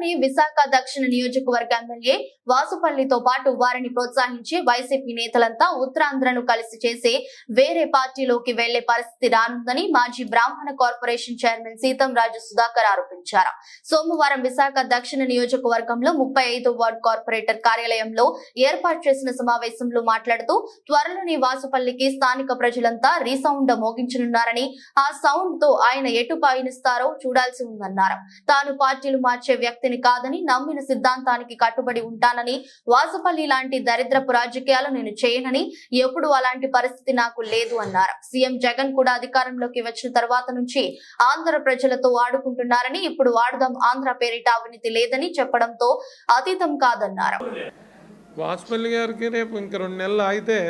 త్వరలోనే విశాఖ దక్షిణ నియోజకవర్గ ఎమ్మెల్యే వాసుపల్లితో పాటు వారిని ప్రోత్సహించి వైసీపీ నేతలంతా ఉత్తరాంధ్రను కలిసి చేసి వేరే పార్టీలోకి వెళ్ళే పరిస్థితి రానుందని మాజీ బ్రాహ్మణ కార్పొరేషన్ చైర్మన్ సీతం రాజు సుధాకర్ ఆరోపించారు. సోమవారం విశాఖ దక్షిణ నియోజకవర్గంలో ముప్పై ఐదో వార్డు కార్పొరేటర్ కార్యాలయంలో ఏర్పాటు చేసిన సమావేశంలో మాట్లాడుతూ త్వరలోనే వాసుపల్లికి స్థానిక ప్రజలంతా రీసౌండ్ మోగించనున్నారని ఆ సౌండ్తో ఆయన ఎటు పయనిస్తారో చూడాల్సి ఉందన్నారు. తాను పార్టీలు మార్చే వ్యక్తి వ్యక్తిని కాదని నమ్మిన సిద్ధాంతానికి కట్టుబడి ఉంటానని వాసుపల్లి లాంటి దరిద్రపు రాజకీయాలు నేను చేయనని ఎప్పుడు అలాంటి పరిస్థితి నాకు లేదు అన్నారు. సీఎం జగన్ కూడా అధికారంలోకి వచ్చిన తర్వాత నుంచి ఆంధ్ర ప్రజలతో ఆడుకుంటున్నారని ఇప్పుడు వాడుదాం ఆంధ్ర పేరిట అవినీతి లేదని చెప్పడంతో అతీతం కాదన్నారు. వాజ్పేయి గారికి రేపు ఇంక రెండు నెలలు ఆగితే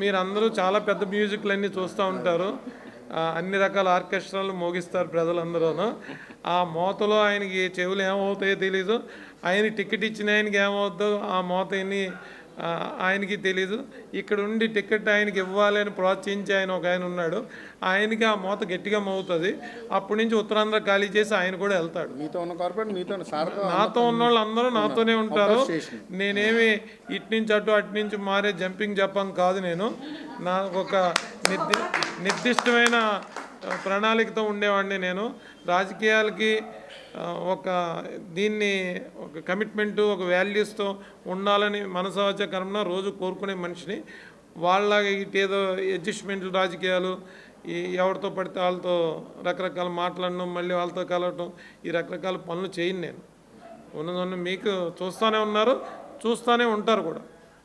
మీరందరూ చాలా పెద్ద మ్యూజిక్లు అన్నీ చూస్తూ ఉంటారు. అన్ని రకాల ఆర్కెస్ట్రాలు మోగిస్తారు ప్రజలందరూను. ఆ మోతలో ఆయనకి చెవులు ఏమవుతాయో తెలీదు. ఆయన టికెట్ ఇచ్చిన ఆయనకి ఏమవుతుందో ఆ మోత ఎన్ని ఆయనకి తెలీదు. ఇక్కడ ఉండి టికెట్ ఆయనకి ఇవ్వాలని ప్రోత్సహించి ఆయన ఒక ఆయన ఉన్నాడు. ఆయనకి ఆ మోత గట్టిగా మోగుతుంది. అప్పటి నుంచి ఉత్తరాంధ్ర ఖాళీ చేసి ఆయన కూడా వెళ్తాడు. మీతో ఉన్న కార్పొరేట్ మీతో నాతో ఉన్న వాళ్ళు అందరూ నాతోనే ఉంటారు. నేనేమి ఇటు నుంచి అటు అటు నుంచి మారే జంపింగ్ జపం కాదు నేను. నాకు ఒక నిర్ది నిర్దిష్టమైన ప్రణాళికతో ఉండేవాడిని నేను. రాజకీయాలకి ఒక దీన్ని ఒక కమిట్మెంటు ఒక వాల్యూస్తో ఉండాలని మనసావచ కర్మన రోజు కోరుకునే మనిషిని వాళ్ళ ఇటేదో అడ్జస్ట్మెంట్లు రాజకీయాలు ఈ ఎవరితో పడితే వాళ్ళతో రకరకాల మాట్లాడడం మళ్ళీ వాళ్ళతో కలవటం ఈ రకరకాల పనులు చేయను నేను. ఉన్నదన్న మీకు చూస్తూనే ఉన్నారు చూస్తూనే ఉంటారు కూడా.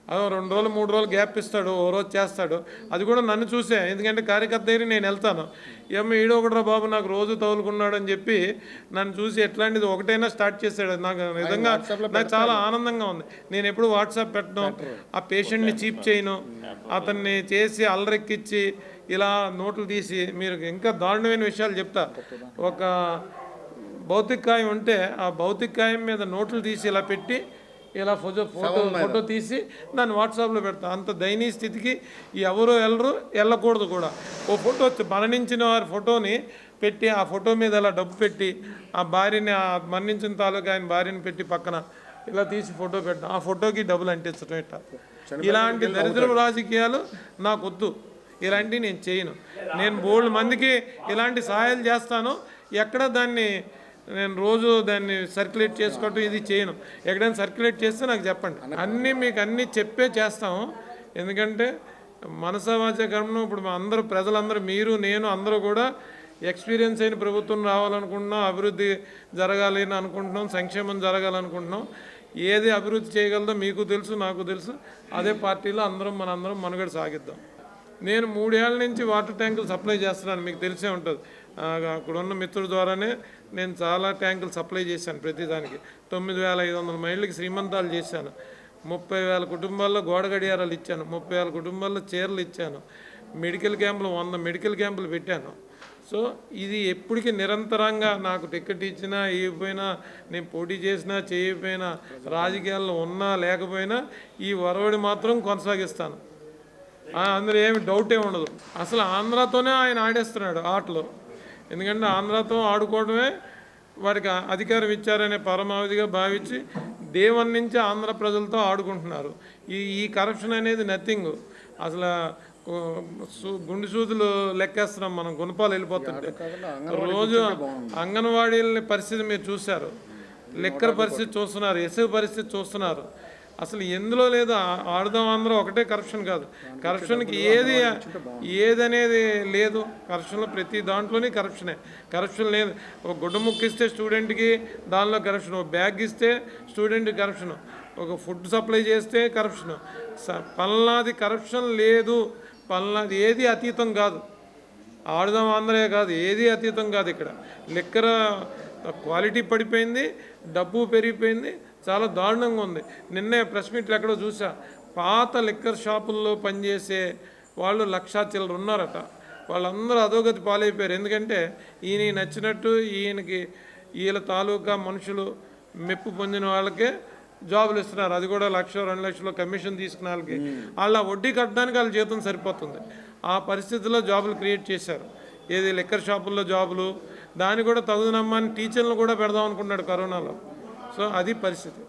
రెండు రోజులు మూడు రోజులు గ్యాప్ ఇస్తాడు ఓ రోజు చేస్తాడు. అది కూడా నన్ను చూసే ఎందుకంటే కార్యకర్త దగ్గర నేను వెళ్తాను. ఏమో ఈడో ఒకటి బాబు నాకు రోజు తగులుకున్నాడు అని చెప్పి నన్ను చూసి ఎట్లాంటిది ఒకటైనా స్టార్ట్ చేశాడు. నాకు నిజంగా నాకు చాలా ఆనందంగా ఉంది. నేను ఎప్పుడు వాట్సాప్ పెట్టను. ఆ పేషెంట్ని చీప్ చేయను. అతన్ని చేసి అల్లరెక్కిచ్చి ఇలా నోట్లు తీసి మీరు ఇంకా దారుణమైన విషయాలు చెప్తా. ఒక భౌతిక కాయం ఉంటే ఆ భౌతిక కాయం మీద నోట్లు తీసి ఇలా పెట్టి ఇలా ఫోటో ఫోటో ఫోటో తీసి దాన్ని వాట్సాప్లో పెడతా. అంత దయనీయ స్థితికి ఎవరు వెళ్ళరు వెళ్ళకూడదు కూడా. ఓ ఫోటో వచ్చి మరణించిన వారి ఫోటోని పెట్టి ఆ ఫోటో మీద ఇలా డబ్బు పెట్టి ఆ భార్యని ఆ మరణించిన తాలూకా ఆయన భార్యని పెట్టి పక్కన ఇలా తీసి ఫోటో పెట్టడం ఆ ఫోటోకి డబ్బులు అంటించడం ఇట్లా ఇలాంటి దరిద్ర రాజకీయాలు నాకు వద్దు ఇలాంటివి నేను చేయను. నేను బోల్డ్ మందికి ఇలాంటి సహాయాలు చేస్తాను. ఎక్కడ దాన్ని నేను రోజు దాన్ని సర్క్యులేట్ చేసుకోవటం ఇది చేయను. ఎక్కడైనా సర్క్యులేట్ చేస్తే నాకు చెప్పండి. అన్నీ మీకు అన్నీ చెప్పే చేస్తాము ఎందుకంటే మనసవాచ కర్మను ఇప్పుడు మా అందరూ ప్రజలందరూ మీరు నేను అందరూ కూడా ఎక్స్పీరియన్స్ అయిన ప్రభుత్వం రావాలనుకుంటున్నాం అభివృద్ధి జరగాలి అని అనుకుంటున్నాం సంక్షేమం జరగాలనుకుంటున్నాం ఏది అభివృద్ధి చేయగలదో మీకు తెలుసు నాకు తెలుసు. అదే పార్టీలో అందరం మనందరం మనుగడ సాగిద్దాం. నేను మూడేళ్ళ నుంచి వాటర్ ట్యాంకులు సప్లై చేస్తున్నాను మీకు తెలిసే ఉంటుంది. అక్కడ ఉన్న మిత్రుల ద్వారానే నేను చాలా ట్యాంకులు సప్లై చేశాను ప్రతిదానికి. తొమ్మిది వేల ఐదు వందల మైళ్ళకి శ్రీమంతాలు చేశాను. ముప్పై వేల కుటుంబాల్లో గోడ గడియారాలు ఇచ్చాను. ముప్పై వేల కుటుంబాల్లో చీరలు ఇచ్చాను. మెడికల్ క్యాంపులు వంద మెడికల్ క్యాంపులు పెట్టాను. సో ఇది ఎప్పటికీ నిరంతరంగా నాకు టికెట్ ఇచ్చినా ఇవ్వకపోయినా నేను పోటీ చేసినా చేయకపోయినా రాజకీయాల్లో ఉన్నా లేకపోయినా ఈ వరవడి మాత్రం కొనసాగిస్తాను. అందులో ఏమి డౌటే ఉండదు. అసలు ఆంధ్రాతోనే ఆయన ఆడేస్తున్నాడు ఆటలో. ఎందుకంటే ఆంధ్రాతో ఆడుకోవడమే వారికి అధికారం ఇచ్చారనే పరమావధిగా భావించి దేవన్ నుంచి ఆంధ్ర ప్రజలతో ఆడుకుంటున్నారు. ఈ ఈ కరప్షన్ అనేది నథింగ్ అసలు గుండె సూదులు లెక్కేస్తున్నాం మనం గుణపాలు వెళ్ళిపోతుంటే. రోజు అంగన్వాడీల పరిస్థితి మీరు చూశారు. లెక్కల పరిస్థితి చూస్తున్నారు ఎసుగు పరిస్థితి చూస్తున్నారు. అసలు ఎందులో లేదు ఆ- ఆడుదాం అందరూ ఒకటే కరప్షన్ కాదు. కరప్షన్కి ఏది ఏదనేది లేదు. కరప్షన్లో ప్రతి దాంట్లోనే కరప్షనే కరప్షన్ లేదు. ఒక గుడ్డ ముక్కిస్తే స్టూడెంట్కి దానిలో కరప్షన్ ఒక బ్యాగ్ ఇస్తే స్టూడెంట్కి కరప్షన్ ఒక ఫుడ్ సప్లై చేస్తే కరప్షన్ స- పల్నాది కరప్షన్ లేదు. పల్నాది ఏది అతీతం కాదు. ఆడుదాం ఆంధ్రే కాదు ఏది అతీతం కాదు ఇక్కడ. లిక్కర క్వాలిటీ పడిపోయింది డబ్బు పెరిగిపోయింది చాలా దారుణంగా ఉంది. నిన్నే ప్రెస్ మీట్లు ఎక్కడో చూసా పాత లిక్కర్ షాపుల్లో పనిచేసే వాళ్ళు లక్షా చిల్లర ఉన్నారట. వాళ్ళందరూ అధోగతి పాలైపోయారు. ఎందుకంటే ఈయన నచ్చినట్టు ఈయనకి వీళ్ళ తాలూకా మనుషులు మెప్పు పొందిన వాళ్ళకే జాబులు ఇస్తున్నారు. అది కూడా లక్ష రెండు లక్షలు కమిషన్ తీసుకున్న వాళ్ళకి. వాళ్ళ వడ్డీ కట్టడానికి వాళ్ళ జీతం సరిపోతుంది. ఆ పరిస్థితిలో జాబులు క్రియేట్ చేశారు. ఏది లిక్కర్ షాపుల్లో జాబులు దాన్ని కూడా తగుదనమ్మని టీచర్లు కూడా పెడదాం అనుకున్నాడు కరోనాలో. సో అది పరిస్థితి